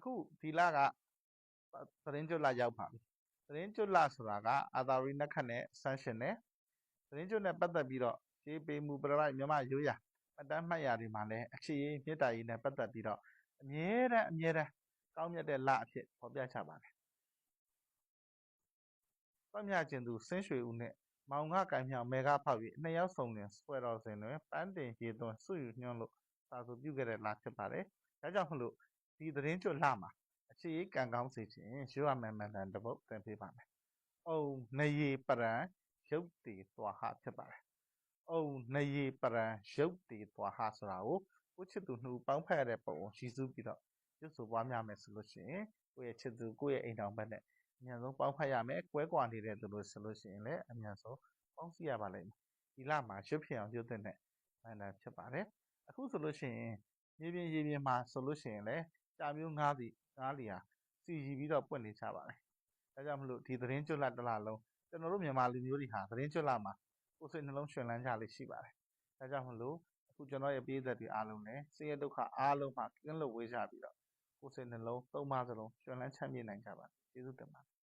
အခုဒီလကသတင်းကျွတ်လရောက်ပါပြီသတင်းကျွတ်လဆိုတာကအာသာရီနက်ခတ်နဲ့ဆန်းရှင်နဲ့သတင်းကျွတ်နဲ့ပတ်သက်ပြီးတော့ခြေပေးမှုပရပိုက်မြန်မာရိုးရာအတန်းမှတ်ရာတွေမှာလည်းအခြေရေးမြစ်တာရေးနဲ့ပတ်သက်ပြီးတော့အမြဲတမ်းအမြဲတမ်းကောင်းမြတ်တဲ့လအဖြစ်ဖော်ပြချပါတယ်။ပတ်မြကျင်သူဆင်းရွှေဦးနဲ့မောင်ငါကံမြောင်မေဃဖောက်၍နှစ်ယောက်စုံတွင်ဆွဲတော်စဉ်တွင်ပန်းတင်ရေသွန်းစွယူညွှန်းလို့စာဆိုပြုခဲ့တဲ့လဖြစ်ပါတယ်။ဒါကြောင့်မလို့ ဒီသတင်းကျွတ်လမှာအခြေရေးကံကောင်းစေခြင်းရွရမယ်မှန်တန်တပုတ်သင်ပေးပါမယ်။အုံနရေပရံရုပ်တည်သွားဟဖြစ်ပါတယ်။အုံနရေပရံရုပ်တည်သွားဟဆိုတာကိုကိုချစ်သူနှူပေါင်းဖက်ရတဲ့ပုံကိုရည်စူးပြီးတော့ရွတ်ဆိုပွားများမယ်ဆိုလို့ရှိရင်ကိုယ့်ရဲ့ချစ်သူကိုယ့်ရဲ့အိမ်တော်ဘက်နဲ့အမြန်ဆုံးပေါင်းဖက်ရမယ်။ကွဲကွာနေတဲ့သူလို့ဆိုလို့ရှိရင်လည်းအမြန်ဆုံးပေါင်းစည်းရပါလိမ့်မယ်။ဒီလမှာရွတ်ဖြစ်အောင်ရွတ်တဲ့မှန်တန်ဖြစ်ပါတယ်။အခုဆိုလို့ရှိရင်မြေပြင်ရေပြင်မှာဆိုလို့ရှိရင်လည်း ကြာမျိုးငားစီငားလီဟာစီရီပြီးတော့ပွင့်နေကြပါတယ်။ဒါကြောင့်မလို့ဒီသတင်းကျွတ်လတစ်လလုံးကျွန်တော်တို့မြန်မာလူမျိုးတွေဟာသတင်းကျွတ်လမှာကိုယ်စိတ်နှလုံးရှင်လန်းကြလေးရှိပါတယ်။ဒါကြောင့်မလို့အခုကျွန်တော်ရဲ့ပြည်သက်တွေအားလုံးလည်းဆင်းရဲဒုက္ခအားလုံးမှကင်းလွတ်ဝေးကြပြီးတော့ကိုယ်စိတ်နှလုံးသုံးပါးစလုံးရှင်လန်းချမ်းမြေ့နိုင်ကြပါစေ။ကျေးဇူးတင်ပါတယ်